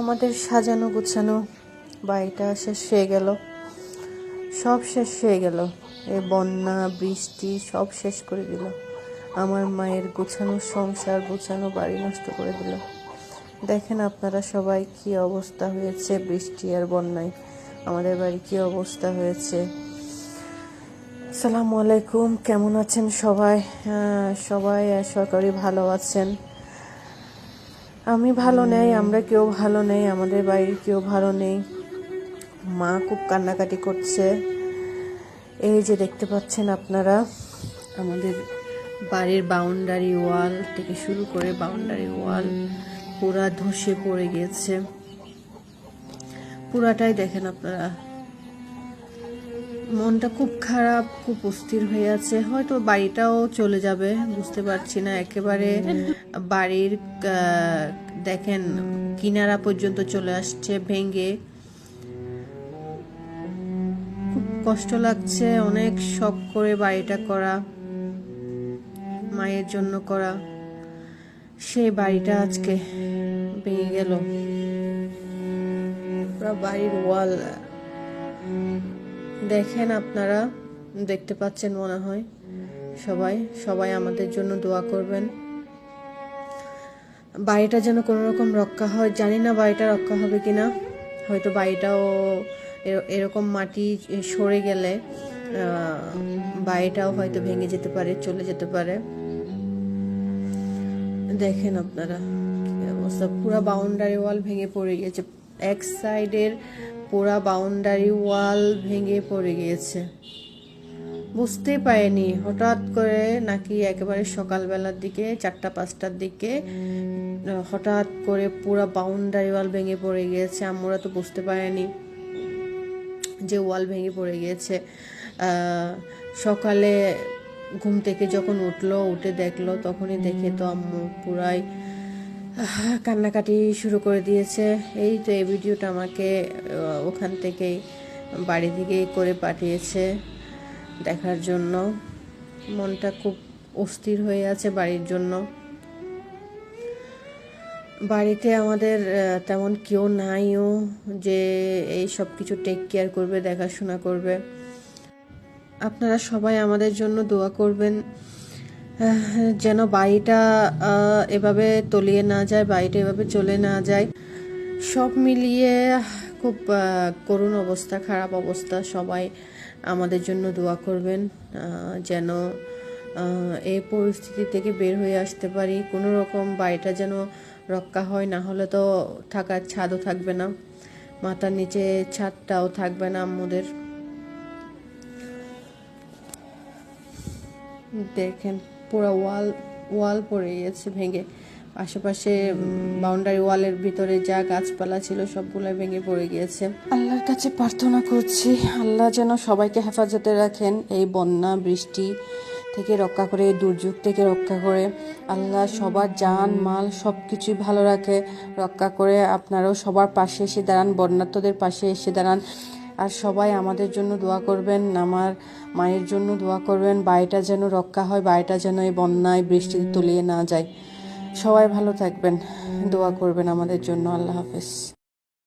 আমাদের সাজানো গুছানো বাড়িটা শেষ হয়ে গেল। সব শেষ হয়ে গেল। এই বন্যা, বৃষ্টি সব শেষ করে দিল। আমার মায়ের গোছানো সংসার, গোছানো বাড়ি নষ্ট করে দিল। দেখেন আপনারা সবাই কি অবস্থা হয়েছে বৃষ্টি আর বন্যায়। আমাদের বাড়ি কি অবস্থা হয়েছে? সালামু আলাইকুম। কেমন আছেন সবাই? সবাই সরকারি ভালো আছেন। আমি ভালো নেই, আমরা কেউ ভালো নেই, আমাদের বাড়ির কেউ ভালো নেই। মা খুব কান্নাকাটি করছে। এই যে দেখতে পাচ্ছেন আপনারা, আমাদের বাড়ির বাউন্ডারি ওয়াল থেকে শুরু করে বাউন্ডারি ওয়াল পুরা ধসে পড়ে গিয়েছে। পুরাটাই দেখেন আপনারা। মনটা খুব খারাপ, খুব অস্থির হয়ে আছে। হয়তো বাড়িটাও চলে যাবে, বুঝতে পারছি না। একেবারে বাড়ির দেখেন, কিনারা পর্যন্ত চলে আসছে ভেঙে। খুব কষ্ট লাগছে, অনেক শখ করে বাড়িটা করা, মায়ের জন্য করা। সেই বাড়িটা আজকে ভেঙে গেল। বাড়ির ওয়াল। দেখেন আপনারা, দেখতে পাচ্ছেন মনে হয় সবাই সবাই আমাদের জন্য দোয়া করবেন। বাড়িটা যেন কোনো রকম রক্ষা হয়, জানি না বাড়িটা রক্ষা হবে কিনা, হয়তো বাড়িটাও এর- এরকম মাটি সরে গেলে বাড়িটাও হয়তো ভেঙে যেতে পারে, চলে যেতে পারে। দেখেন আপনারা অবস্থা, পুরো বাউন্ডারি ওয়াল ভেঙে পড়ে গিয়েছে এক সাইডের পুরা বাউন্ডারি ওয়াল ভেঙে পড়ে গিয়েছে। বুঝতে পারেনি, হঠাৎ করে নাকি একেবারে সকালবেলার দিকে, চারটা, পাঁচটার দিকে, হঠাৎ করে পুরা বাউন্ডারি ওয়াল ভেঙে পড়ে গিয়েছে। আমরা তো বুঝতে পারিনি যে ওয়াল ভেঙে পড়ে গিয়েছে। সকালে ঘুম থেকে যখন উঠল, উঠে দেখল, তখনই দেখে তো আম্মু পুরাই কান্নাকাটি শুরু করে দিয়েছে। এই তো এই ভিডিওটা আমাকে ওখান থেকেই বাড়ি থেকে করে পাঠিয়েছে দেখার জন্য। মনটা খুব অস্থির হয়ে আছে বাড়ির জন্য। বাড়িতে আমাদের তেমন কেউ নাইও যে এই সব কিছু টেক কেয়ার করবে, দেখাশোনা করবে। আপনারা সবাই আমাদের জন্য দোয়া করবেন। যেন বাড়িটা এভাবে তলিয়ে না যায়, বাড়িটা এভাবে চলে না যায়। সব মিলিয়ে খুব করুণ অবস্থা, খারাপ অবস্থা। সবাই আমাদের জন্য দোয়া করবেন যেন এই পরিস্থিতি থেকে বের হয়ে আসতে পারি। কোনো রকম বাড়িটা যেন রক্ষা হয়, না হলে তো থাকার ছাদও থাকবে না। মাথার নিচে ছাদটাও থাকবে না আম্মুদের দেখেন। পুরো ওয়াল ওয়াল পড়ে গিয়েছে, ভেঙে। আশেপাশে বাউন্ডারি ওয়ালের ভিতরে যা গাছপালা ছিল সবগুলো ভেঙে পড়ে গিয়েছে। আল্লাহর কাছে প্রার্থনা করছি, আল্লাহ যেন সবাইকে হেফাজতে রাখেন এই বন্যা, বৃষ্টি থেকে রক্ষা করে, দুর্যোগ থেকে রক্ষা করে। আল্লাহ সবার জান, মাল সব কিছুই ভালো রাখে, রক্ষা করে। আপনারাও সবার পাশে এসে দাঁড়ান বন্যার্থদের পাশে এসে দাঁড়ান। আর সবাই আমাদের জন্য দোয়া করবেন, আমার মায়ের জন্য দোয়া করবেন, বাড়িটা যেন রক্ষা হয়, বাড়িটা যেন এই বন্যায় বৃষ্টিতে তলিয়ে না যায়। সবাই ভালো থাকবেন, দোয়া করবেন আমাদের জন্য, আল্লাহ হাফেজ।